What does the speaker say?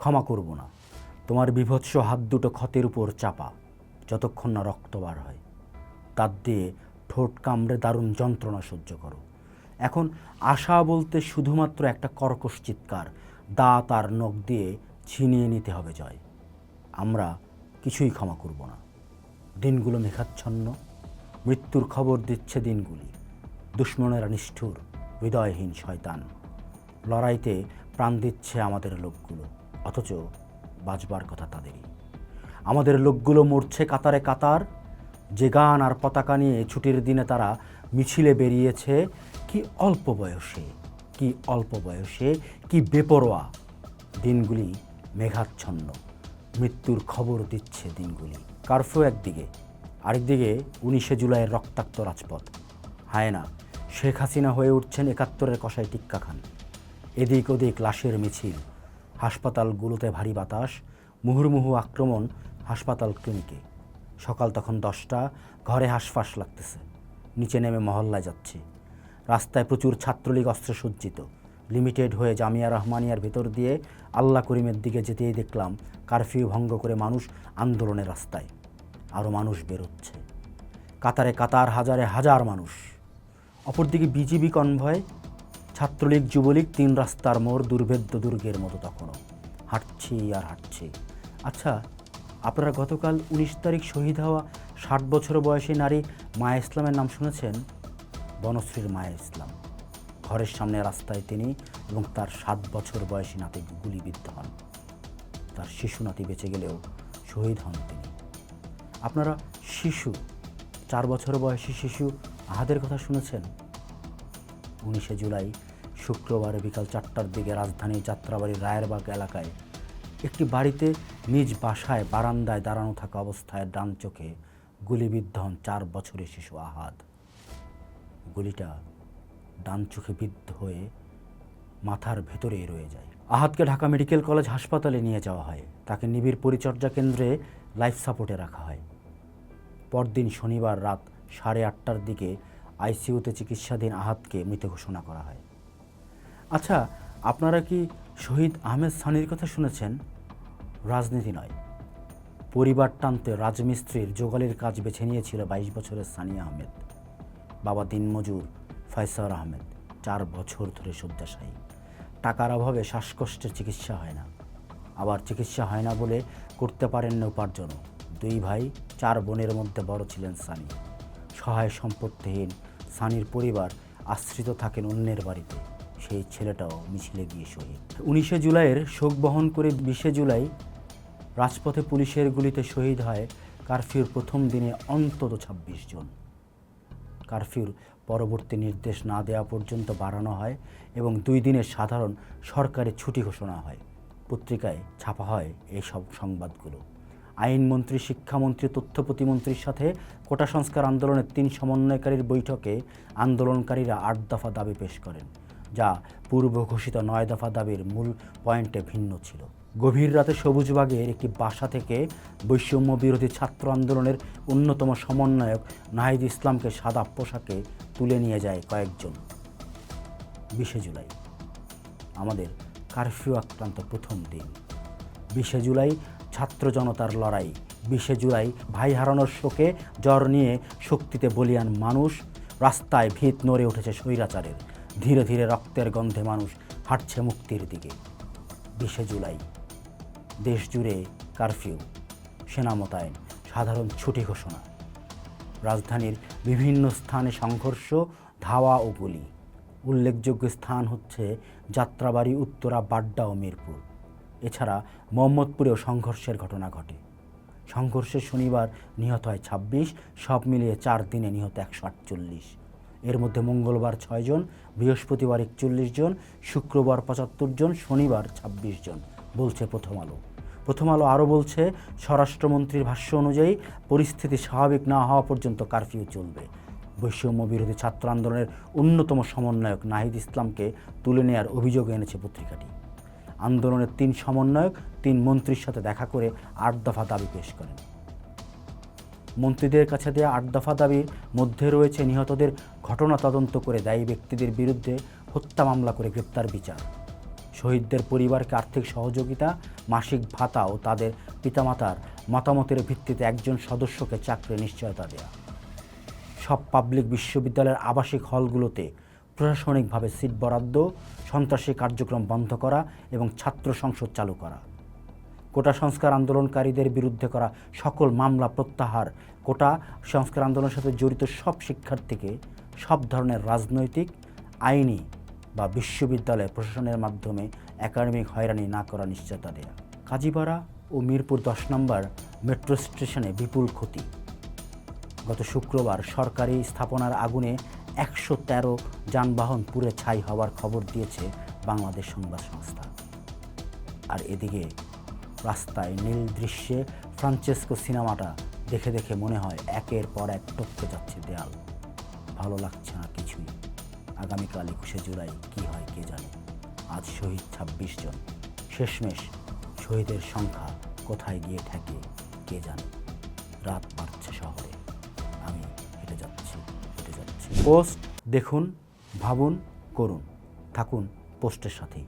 ক্ষমা করব না। তোমার বিভৎস হাত দুটো ক্ষতের উপর চাপা, যতক্ষণ না রক্ত বার হয়। তার দিয়ে ঠোঁট কামড়ে দারুণ যন্ত্রণা সহ্য করো। এখন আশা বলতে শুধুমাত্র একটা কর্কশ চিৎকার, দাঁত আর নখ দিয়ে ছিনিয়ে নিতে হবে জয়। আমরা কিছুই ক্ষমা করব না। দিনগুলো মেঘাচ্ছন্ন, মৃত্যুর খবর দিচ্ছে দিনগুলি। দুশ্মনেরা নিষ্ঠুর, হৃদয়হীন শয়তান। লড়াইতে প্রাণ দিচ্ছে আমাদের লোকগুলো। অথচ বাঁচবার কথা তাদেরই। আমাদের লোকগুলো মরছে কাতারে কাতার। যে গান আর পতাকা নিয়ে ছুটির দিনে তারা মিছিলে বেরিয়েছে, কি অল্প বয়সে, কি অল্প বয়সে, কি বেপরোয়া। দিনগুলি মেঘাচ্ছন্ন, মৃত্যুর খবর দিচ্ছে দিনগুলি। কারফিউ একদিকে, আরেকদিকে উনিশে জুলাইয়ের রক্তাক্ত রাজপথ। হায় না, শেখ হাসিনা হয়ে উঠছেন একাত্তরের কষাই টিক্কা খান এদিক ওদিক লাশের মিছিল হাসপাতালগুলোতে ভারী বাতাস, মুহুর্মুহু আক্রমণ হাসপাতাল ক্লিনিকে। সকাল তখন দশটা, ঘরে হাঁসফাঁস লাগতেছে। নিচে নেমে মহল্লায় যাচ্ছি। রাস্তায় প্রচুর ছাত্রলীগ অস্ত্রসজ্জিত। লিমিটেড হয়ে জামিয়া রহমানিয়ার ভেতর দিয়ে আল্লাহ করিমের দিকে যেতেই দেখলাম, কারফিউ ভঙ্গ করে মানুষ আন্দোলনের রাস্তায়। আরও মানুষ বেরোচ্ছে। কাতারে কাতার, হাজারে হাজার মানুষ। অপরদিকে বিজিবি কনভয় ছাত্রলীগ, যুবলীগ, তিন রাস্তার মোড় দুর্ভেদ্য দুর্গের মতো তখনও। হাঁটছি আর হাঁটছি। আচ্ছা আপনারা গতকাল উনিশ তারিখ শহীদ হওয়া ষাট বছর বয়সী নারী মায়া ইসলামের নাম শুনেছেন? বনশ্রীর মায়া ইসলাম। ঘরের সামনে রাস্তায় তিনি এবং তার সাত বছর বয়সী নাতি গুলিবিদ্ধ হন। তার শিশু নাতি বেঁচে গেলেও শহীদ হন তিনি। আপনারা শিশু, চার বছর বয়সী শিশু আহাদের কথা শুনেছেন? উনিশে জুলাই শুক্রবার বিকাল চারটার দিকে রাজধানীর যাত্রাবাড়ির রায়েরবাগ এলাকায় একটি বাড়িতে নিজ বাসায় বারান্দায় দাঁড়ানো থাকা অবস্থায় ডান চোখে গুলিবিদ্ধ হন চার বছরের শিশু আহাদ। গুলিটা ডান চোখে বিদ্ধ হয়ে মাথার ভেতরেই রয়ে যায়। আহাদকে ঢাকা মেডিকেল কলেজ হাসপাতালে নিয়ে যাওয়া হয়। তাকে নিবিড় পরিচর্যা কেন্দ্রে লাইফ সাপোর্টে রাখা হয়। পরদিন শনিবার রাত সাড়ে আটটার দিকে আইসিইউতে চিকিৎসাধীন আহাতকে মৃত ঘোষণা করা হয়। আচ্ছা আপনারা কি শহীদ আহমেদ সানির কথা শুনেছেন? রাজনীতি নয়। পরিবার টানতে রাজমিস্ত্রির জোগালির কাজ বেছে নিয়েছিল বাইশ বছরের সানিয়া আহমেদ। বাবা দিনমজুর ফয়সার আহমেদ, চার বছর ধরে শয্যাশায়ী টাকার অভাবে শ্বাসকষ্টের চিকিৎসা হয় না। আবার চিকিৎসা হয় না বলে করতে পারেন না উপার্জনও। দুই ভাই, চার বোনের মধ্যে বড় ছিলেন সানি। সহায় সম্পত্তিহীন সানির পরিবার আশ্রিত থাকেন অন্যের বাড়িতে। সেই ছেলেটাও মিছিলে গিয়ে শহীদ। উনিশে জুলাইয়ের শোক বহন করে বিশে জুলাই রাজপথে পুলিশের গুলিতে শহীদ হয় কারফিউর প্রথম দিনে অন্তত ছাব্বিশ জন। কারফিউর পরবর্তী নির্দেশ না দেওয়া পর্যন্ত বাড়ানো হয় এবং দুই দিনের সাধারণ সরকারি ছুটি ঘোষণা হয়। পত্রিকায় ছাপা হয় এই সব সংবাদগুলো। আইনমন্ত্রী শিক্ষামন্ত্রী, তথ্য প্রতিমন্ত্রীর সাথে কোটা সংস্কার আন্দোলনের তিন সমন্বয়কারীর বৈঠকে আন্দোলনকারীরা আট দফা দাবি পেশ করেন। যা পূর্ব ঘোষিত নয় দফা দাবির মূল পয়েন্টে ভিন্ন ছিল। গভীর রাতে সবুজবাগের একটি বাসা থেকে বৈষম্য বিরোধী ছাত্র আন্দোলনের অন্যতম সমন্বয়ক নাহিদ ইসলামকে সাদা পোশাকে তুলে নিয়ে যায় কয়েকজন। বিশে জুলাই, আমাদের কারফিউ আক্রান্ত প্রথম দিন। বিশে জুলাই, ছাত্র জনতার লড়াই। বিশে জুলাই, ভাই হারানোর শোকে জ্বর নিয়ে শক্তিতে বলিয়ান মানুষ, রাস্তায় ভিত নড়ে উঠেছে স্বৈরাচারের। ধীরে ধীরে রক্তের গন্ধে মানুষ হাঁটছে মুক্তির দিকে। বিশে জুলাই দেশ জুড়ে কারফিউ, সেনা মোতায়েন, সাধারণ ছুটি ঘোষণা। রাজধানীর বিভিন্ন স্থানে সংঘর্ষ, ধাওয়া ও গুলি। উল্লেখযোগ্য স্থান হচ্ছে যাত্রাবাড়ি, উত্তরা, বাড্ডা ও মিরপুর। এছাড়া মোহাম্মদপুরেও সংঘর্ষের ঘটনা ঘটে। সংঘর্ষে শনিবার নিহত হয় ছাব্বিশ, সব মিলিয়ে চার দিনে নিহত একশো আটচল্লিশ। এর মধ্যে মঙ্গলবার ছয়জন বৃহস্পতিবার একচল্লিশ জন, শুক্রবার পঁচাত্তর জন, শনিবার ছাব্বিশ জন, বলছে প্রথম আলো। প্রথম আলো আরও বলছে, স্বরাষ্ট্রমন্ত্রীর ভাষ্য অনুযায়ী পরিস্থিতি স্বাভাবিক না হওয়া পর্যন্ত কারফিউ চলবে। বৈষম্য বিরোধী ছাত্র আন্দোলনের অন্যতম সমন্বয়ক নাহিদ ইসলামকে তুলে নেয়ার অভিযোগ এনেছে পত্রিকাটি। আন্দোলনের তিন সমন্বয়ক, তিন মন্ত্রীর সাথে দেখা করে আট দফা দাবি পেশ করেন। মন্ত্রীদের কাছে দেওয়া আট দফা দাবির মধ্যে রয়েছে নিহতদের ঘটনা তদন্ত করে দায়ী ব্যক্তিদের বিরুদ্ধে হত্যা মামলা করে গ্রেপ্তার বিচার। শহীদদের পরিবারকে আর্থিক সহযোগিতা, মাসিক ভাতা ও তাদের পিতামাতার মতামতের ভিত্তিতে একজন সদস্যকে চাকরি নিশ্চয়তা দেয়া। সব পাবলিক বিশ্ববিদ্যালয়ের আবাসিক হলগুলোতে প্রশাসনিকভাবে সিট বরাদ্দ, সন্ত্রাসী কার্যক্রম বন্ধ করা এবং ছাত্র সংসদ চালু করা। কোটা সংস্কার আন্দোলনকারীদের বিরুদ্ধে করা সকল মামলা প্রত্যাহার কোটা সংস্কার আন্দোলনের সাথে জড়িত সব শিক্ষার্থীকে সব ধরনের রাজনৈতিক, আইনি বা বিশ্ববিদ্যালয় প্রশাসনের মাধ্যমে একাডেমিক হয়রানি না করা নিশ্চয়তা দেয়া। কাজীপাড়া ও মিরপুর দশ নম্বর মেট্রো স্টেশনে বিপুল ক্ষতি। গত শুক্রবার সরকারি স্থাপনার আগুনে একশো তেরো যানবাহন পুড়ে ছাই হওয়ার খবর দিয়েছে বাংলাদেশ সংবাদ সংস্থা। আর এদিকে রাস্তায় নীল দৃশ্যে ফ্রান্সেসকো সিনেমাটা দেখে দেখে মনে হয় একের পর এক টপকে যাচ্ছে দেয়াল। লাগছে না কিছুই। আগামীকাল একুশে জুলাই, কী হয় কে জানে? আজ শহীদ ছাব্বিশ জন। শেষমেশ শহীদের সংখ্যা কোথায় গিয়ে ঠেকে, কে জানে? রাত বাড়ছে শহরে। আমি হেঁটে যাচ্ছি হেঁটে যাচ্ছি। পোস্ট দেখুন, ভাবুন, করুন। থাকুন পোস্টের সাথেই।